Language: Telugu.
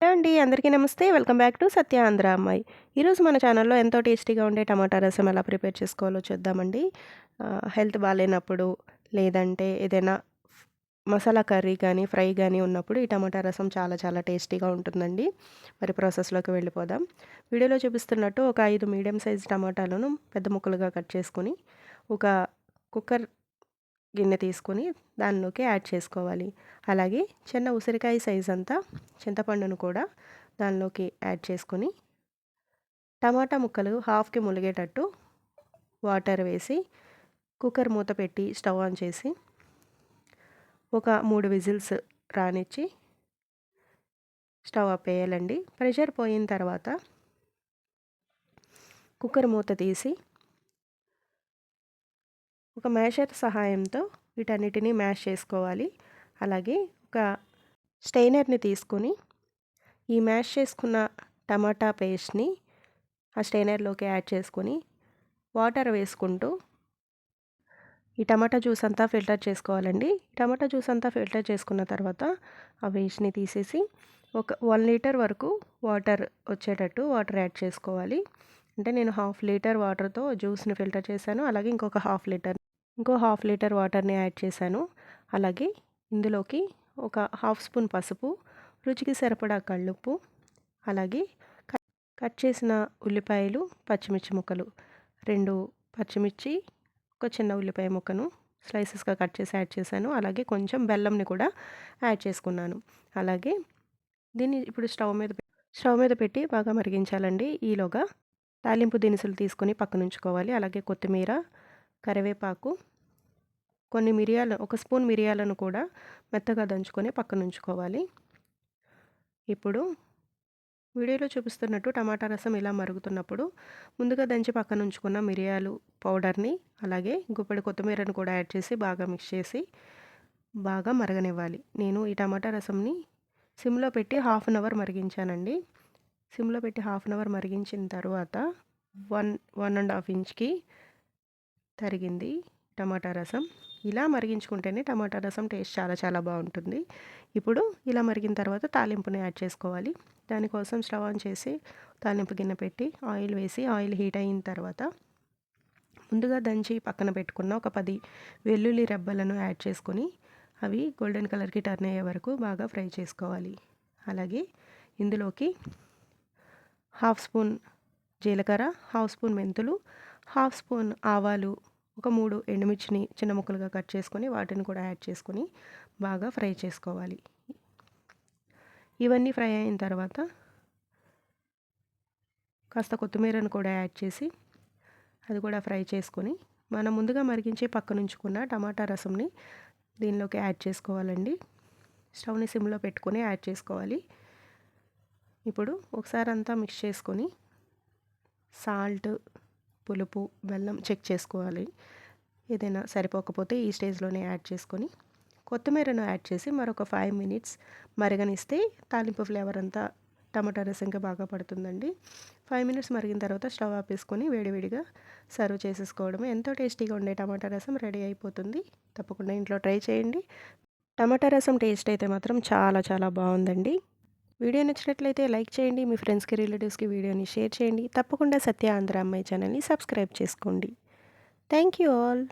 హలో అండి అందరికీ నమస్తే. Welcome back to Satya Andhra Ammayi. ఈరోజు మన ఛానల్లో ఎంతో టేస్టీగా ఉండే టమాటా రసం ఎలా ప్రిపేర్ చేసుకోవాలో చూద్దామండి. హెల్త్ బాగాలేనప్పుడు లేదంటే ఏదైనా మసాలా కర్రీ కానీ ఫ్రై కానీ ఉన్నప్పుడు ఈ టమాటా రసం చాలా చాలా టేస్టీగా ఉంటుందండి. మరి ప్రాసెస్లోకి వెళ్ళిపోదాం. వీడియోలో చూపిస్తున్నట్టు ఒక ఐదు మీడియం సైజ్ టమాటాలను పెద్ద ముక్కలుగా కట్ చేసుకొని ఒక కుక్కర్ గిన్నె తీసుకొని దానిలోకి యాడ్ చేసుకోవాలి. అలాగే చిన్న ఉసిరికాయ సైజ్ అంతా చింతపండును కూడా దానిలోకి యాడ్ చేసుకొని టమాటా ముక్కలు హాఫ్కి ములిగేటట్టు వాటర్ వేసి కుక్కర్ మూత పెట్టి స్టవ్ ఆన్ చేసి ఒక మూడు విజిల్స్ రానిచ్చి స్టవ్ ఆపేయాలండి ప్రెషర్ పోయిన తర్వాత కుక్కర్ మూత తీసి ఒక మ్యాషర్ సహాయంతో వీటన్నిటిని మ్యాష్ చేసుకోవాలి. అలాగే ఒక స్టెయినర్ని తీసుకొని ఈ మ్యాష్ చేసుకున్న టమాటా పేస్ట్ని ఆ స్టెయినర్లోకి యాడ్ చేసుకొని వాటర్ వేసుకుంటూ ఈ టమాటా జ్యూస్ అంతా ఫిల్టర్ చేసుకోవాలండి. టమాటా జ్యూస్ అంతా ఫిల్టర్ చేసుకున్న తర్వాత ఆ వేస్ట్ని తీసేసి ఒక వన్ లీటర్ వరకు వాటర్ వచ్చేటట్టు వాటర్ యాడ్ చేసుకోవాలి. అంటే నేను హాఫ్ లీటర్ వాటర్తో జ్యూస్ని ఫిల్టర్ చేశాను. అలాగే ఇంకొక హాఫ్ లీటర్ ఇంకో హాఫ్ లీటర్ వాటర్ని యాడ్ చేశాను. అలాగే ఇందులోకి ఒక హాఫ్ స్పూన్ పసుపు రుచికి సరిపడా కళ్ళుప్పు అలాగే కట్ చేసిన ఉల్లిపాయలు పచ్చిమిర్చి ముక్కలు. రెండు పచ్చిమిర్చి ఒక చిన్న ఉల్లిపాయ ముక్కను స్లైసెస్గా కట్ చేసి యాడ్ చేశాను. అలాగే కొంచెం బెల్లంని కూడా యాడ్ చేసుకున్నాను. అలాగే దీన్ని ఇప్పుడు స్టవ్ మీద స్టవ్ మీద పెట్టి బాగా మరిగించాలండి. ఈలోగా తాలింపు దినుసులు తీసుకొని పక్కనుంచుకోవాలి. అలాగే కొత్తిమీర కరివేపాకు కొన్ని మిరియాలు ఒక స్పూన్ మిరియాలను కూడా మెత్తగా దంచుకొని పక్కన ఉంచుకోవాలి. ఇప్పుడు వీడియోలో చూపిస్తున్నట్టు టమాటా రసం ఇలా మరుగుతున్నప్పుడు ముందుగా దంచి పక్కన ఉంచుకున్న మిరియాలు పౌడర్ని అలాగే గుప్పెడు కొత్తిమీరను కూడా యాడ్ చేసి బాగా మిక్స్ చేసి బాగా మరగనివ్వాలి. నేను ఈ టమాటా రసంని సిమ్లో పెట్టి హాఫ్ అన్ అవర్ మరిగించానండి. సిమ్లో పెట్టి హాఫ్ అన్ అవర్ మరిగించిన తర్వాత వన్ వన్ అండ్ హాఫ్ ఇంచ్కి తరిగింది టమాటా రసం. ఇలా మరిగించుకుంటేనే టమాటా రసం టేస్ట్ చాలా చాలా బాగుంటుంది. ఇప్పుడు ఇలా మరిగిన తర్వాత తాలింపుని యాడ్ చేసుకోవాలి. దానికోసం స్టవ్ ఆన్ చేసి తాలింపు గిన్నె పెట్టి ఆయిల్ వేసి ఆయిల్ హీట్ అయిన తర్వాత ముందుగా దంచి పక్కన పెట్టుకున్న ఒక పది వెల్లుల్లి రెబ్బలను యాడ్ చేసుకొని అవి గోల్డెన్ కలర్కి టర్న్ అయ్యే వరకు బాగా ఫ్రై చేసుకోవాలి. అలాగే ఇందులోకి హాఫ్ స్పూన్ జీలకర్ర హాఫ్ స్పూన్ మెంతులు హాఫ్ స్పూన్ ఆవాలు ఒక మూడు ఎండుమిర్చిని చిన్న ముక్కలుగా కట్ చేసుకొని వాటిని కూడా యాడ్ చేసుకొని బాగా ఫ్రై చేసుకోవాలి. ఇవన్నీ ఫ్రై అయిన తర్వాత కాస్త కొత్తిమీరను కూడా యాడ్ చేసి అది కూడా ఫ్రై చేసుకొని మనం ముందుగా మరిగించి పక్కనుంచుకున్న టమాటా రసంని దీనిలోకి యాడ్ చేసుకోవాలండి. స్టవ్ని సిమ్లో పెట్టుకొని యాడ్ చేసుకోవాలి. ఇప్పుడు ఒకసారి అంతా మిక్స్ చేసుకొని సాల్ట్ పులుపు బెల్లం చెక్ చేసుకోవాలి. ఏదైనా సరిపోకపోతే ఈ స్టేజ్లోనే యాడ్ చేసుకొని కొత్తిమీరను యాడ్ చేసి మరొక ఫైవ్ మినిట్స్ మరగనిస్తే తాలింపు ఫ్లేవర్ అంతా టమాటా రసంగా బాగా పడుతుందండి. ఫైవ్ మినిట్స్ మరిగిన తర్వాత స్టవ్ ఆపేసుకొని వేడివేడిగా సర్వ్ చేసేసుకోవడమే. ఎంతో టేస్టీగా ఉండే టమాటా రసం రెడీ అయిపోతుంది. తప్పకుండా ఇంట్లో ట్రై చేయండి. టమాటా రసం టేస్ట్ అయితే మాత్రం చాలా చాలా బాగుందండి. వీడియో నచ్చినట్లయితే లైక్ చేయండి మీ ఫ్రెండ్స్కి రిలేటివ్స్కి వీడియోని షేర్ చేయండి. తప్పకుండా సత్య ఆంధ్ర అమ్మాయి ఛానల్ని సబ్స్క్రైబ్ చేసుకోండి. Thank you all.